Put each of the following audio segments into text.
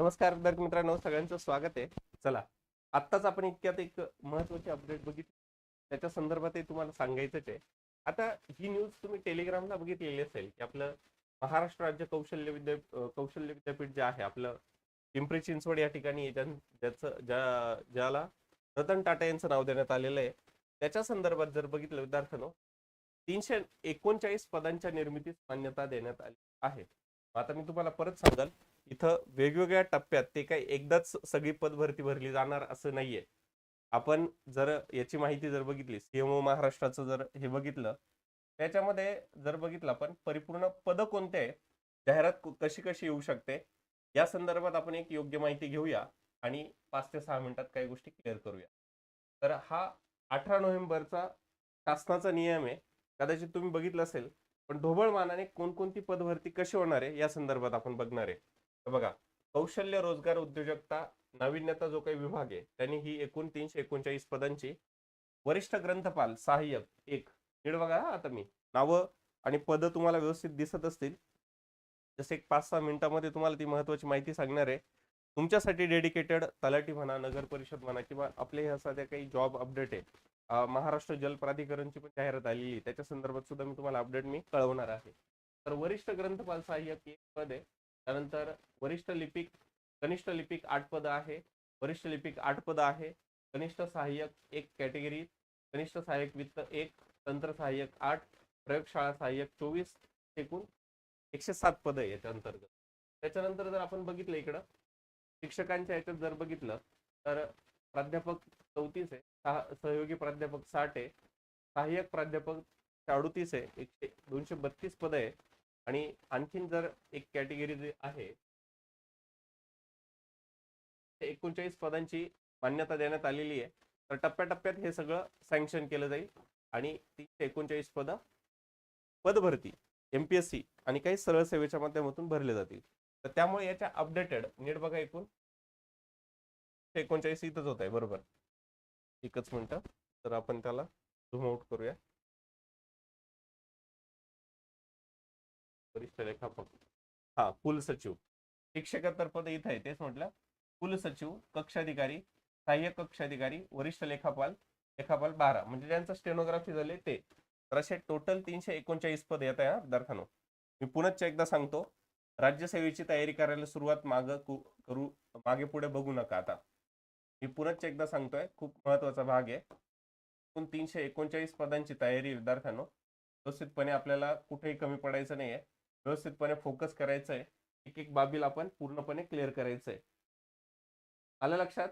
नमस्कार विद्यार्थी मित्रांनो सगळ्यांचं स्वागत आहे. चला आत्ताच आपण इतक्यात एक महत्वाची अपडेट बघितली. त्याच्या संदर्भातही तुम्हाला सांगायचंच आहे. आता ही न्यूज तुम्ही टेलिग्रामला बघितलेली असेल की आपलं महाराष्ट्र राज्य कौशल्य विद्या कौशल्य विद्यापीठ जे आहे आपलं पिंपरी चिंचवड या ठिकाणी ज्याचं ज्या ज्याला रतन टाटा यांचं नाव देण्यात आलेलं आहे. त्याच्या संदर्भात जर बघितलं विद्यार्थ्यांनो तीनशे एकोणचाळीस पदांच्या निर्मितीस मान्यता देण्यात आली आहे. आता मी तुम्हाला परत सांगाल इथं वेगवेगळ्या टप्प्यात ते काही एकदाच सगळी पद भरती भरली जाणार असं नाहीये. आपण जर याची माहिती जर बघितली सीएमओ महाराष्ट्राचं जर हे बघितलं त्याच्यामध्ये जर बघितलं आपण परिपूर्ण पद कोणते आहे जाहिरात कशी कशी येऊ शकते? या संदर्भात आपण एक योग्य माहिती घेऊया आणि पाच ते सहा मिनिटात काही गोष्टी क्लिअर करूया. तर हा अठरा नोव्हेंबरचा शासनाचा नियम आहे. कदाचित तुम्ही बघितलं असेल पण ढोबळ मानाने कोणकोणती पदभरती कशी होणार आहे या संदर्भात आपण बघणार आहे. बघा कौशल्य रोजगार उद्योजकता नाविन्यता जो काही विभाग आहे त्यांनी ही एकूण तीनशे एकोणचाळीस पदांची वरिष्ठ ग्रंथपाल सहाय्यक एक. नीट बघा आता मी. नावं आणि पद तुम्हाला व्यवस्थित दिसत असतील. जसे एक पाच सहा मिनिटामध्ये तुम्हाला ती महत्वाची माहिती सांगणार आहे. तुमच्यासाठी डेडिकेटेड तलाठी म्हणा नगर परिषद म्हणा किंवा आपले ह्या सध्या काही जॉब अपडेट आहे महाराष्ट्र जल प्राधिकरणची पण जाहिरात आलेली त्याच्या संदर्भात सुद्धा मी तुम्हाला अपडेट मी कळवणार आहे. तर वरिष्ठ ग्रंथपाल सहाय्यक एक पद आहे. त्यानंतर वरिष्ठ लिपिक कनिष्ठ लिपिक आठ पद आहे. वरिष्ठ लिपिक आठ पद आहे. कनिष्ठ सहाय्यक एक कॅटेगरी कनिष्ठ सहाय्यक वित्त एक तंत्र सहाय्यक आठ प्रयोगशाळा सहाय्यक चोवीस एकूण एकशे सात पद आहे याच्या अंतर्गत. त्याच्यानंतर जर आपण बघितलं इकडं शिक्षकांच्या याच्यात जर बघितलं तर प्राध्यापक चौतीस आहे सहा सहयोगी प्राध्यापक साठ आहे सहाय्यक प्राध्यापक अडुतीस आहे एकशे दोनशे बत्तीस पद आहे. आणि आणखीन जर एक कॅटेगरी जे आहे एकोणचाळीस पदांची मान्यता देण्यात आलेली आहे. तर टप्प्याटप्प्यात हे सगळं सँक्शन केलं जाईल आणि तीनशे एकोणचाळीस पद पदभरती एमपीएससी आणि काही सरळ सेवेच्या माध्यमातून भरले जातील. तर त्यामुळे याच्या अपडेटेड नीट बघा एकूण. एकोणचाळीस इथंच होत आहे बरोबर. एकच मिनटं तर आपण त्याला झूम आउट करूया. लेखापक हा कुलसचिव शिक्षकेतर पद इथं आहे तेच म्हटलं. कुलसचिव कक्षाधिकारी सहाय्यक कक्षाधिकारी वरिष्ठ लेखापाल लेखापाल बारा. म्हणजे ज्यांचं स्टेनोग्राफी झाले ते. तर असे टोटल तीनशे एकोणचाळीस पद येत आहे विद्यार्थ्यांनो. मी पुनश्च एकदा सांगतो राज्यसेवेची तयारी करायला सुरुवात माग करू मागे पुढे बघू नका आता. मी पुनश्च एकदा सांगतोय खूप महत्त्वाचा भाग आहे. एकूण तीनशे एकोणचाळीस पदांची तयारी विद्यार्थ्यांनो. व्यवस्थितपणे आपल्याला कुठेही कमी पडायचं नाहीये. व्यवस्थितपणे फोकस करायचं आहे एक एक बाबीला आपण पूर्णपणे क्लिअर करायचं आहे आलं लक्षात?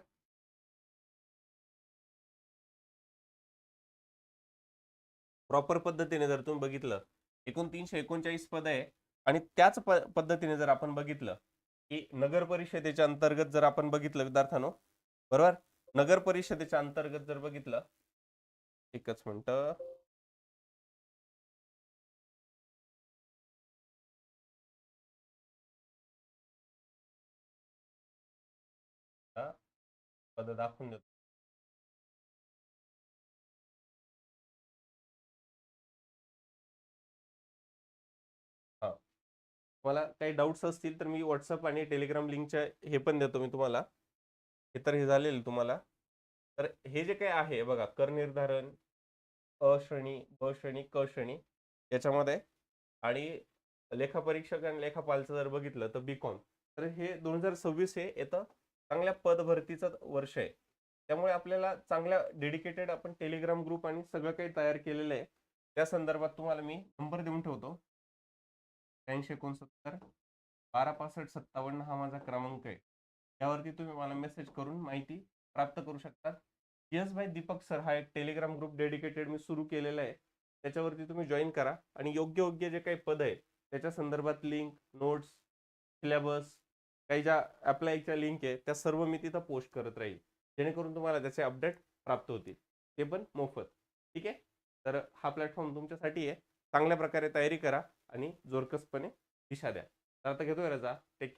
प्रॉपर पद्धतीने जर तुम्ही बघितलं एकूण तीनशे एकोणचाळीस पद आहे आणि त्याच प पद्धतीने जर आपण बघितलं की नगर परिषदेच्या अंतर्गत जर आपण बघितलं विद्यार्थ्यांनो बरोबर? नगर परिषदेच्या अंतर्गत जर बघितलं एकच म्हणतं पद दाखवून देतो? हा. मला काही डाऊट्स असतील तर मी व्हॉट्सअप आणि टेलिग्राम लिंकच्या हे पण देतो मी तुम्हाला. हे तर हे झालेलं तुम्हाला. तर हे जे काही आहे बघा कर निर्धारण अ श्रेणी ब श्रेणी क श्रेणी याच्यामध्ये आणि लेखापरीक्षक आणि लेखापालचं जर बघितलं तर बी कॉम तर हे दोन हजार सव्वीस हे येतं चांगल्या पदभरतीचं वर्ष आहे. त्यामुळे आपल्याला चांगल्या डेडिकेटेड आपण टेलिग्राम ग्रुप आणि सगळं काही तयार केलेलं आहे. त्या संदर्भात तुम्हाला मी नंबर देऊन ठेवतो. त्र्याऐंशी एकोणसत्तर बारा पासष्ट सत्तावन्न हा माझा क्रमांक आहे. यावरती तुम्ही मला मेसेज करून माहिती प्राप्त करू शकता. यस भाई दीपक सर हा एक टेलिग्राम ग्रुप डेडिकेटेड मी सुरू केलेला आहे. त्याच्यावरती तुम्ही जॉईन करा आणि योग्य योग्य जे काही पद आहे त्याच्या संदर्भात लिंक नोट्स सिलेबस काही ज्या अप्लायच्या लिंक आहे त्या सर्व मी तिथं पोस्ट करत राहील. जेणेकरून तुम्हाला त्याचे अपडेट प्राप्त होतील. ते पण मोफत. ठीक आहे? तर हा प्लॅटफॉर्म तुमच्यासाठी आहे. चांगल्या प्रकारे तयारी करा आणि जोरकसपणे दिशा द्या. तर आता घेतोय रजा. टेक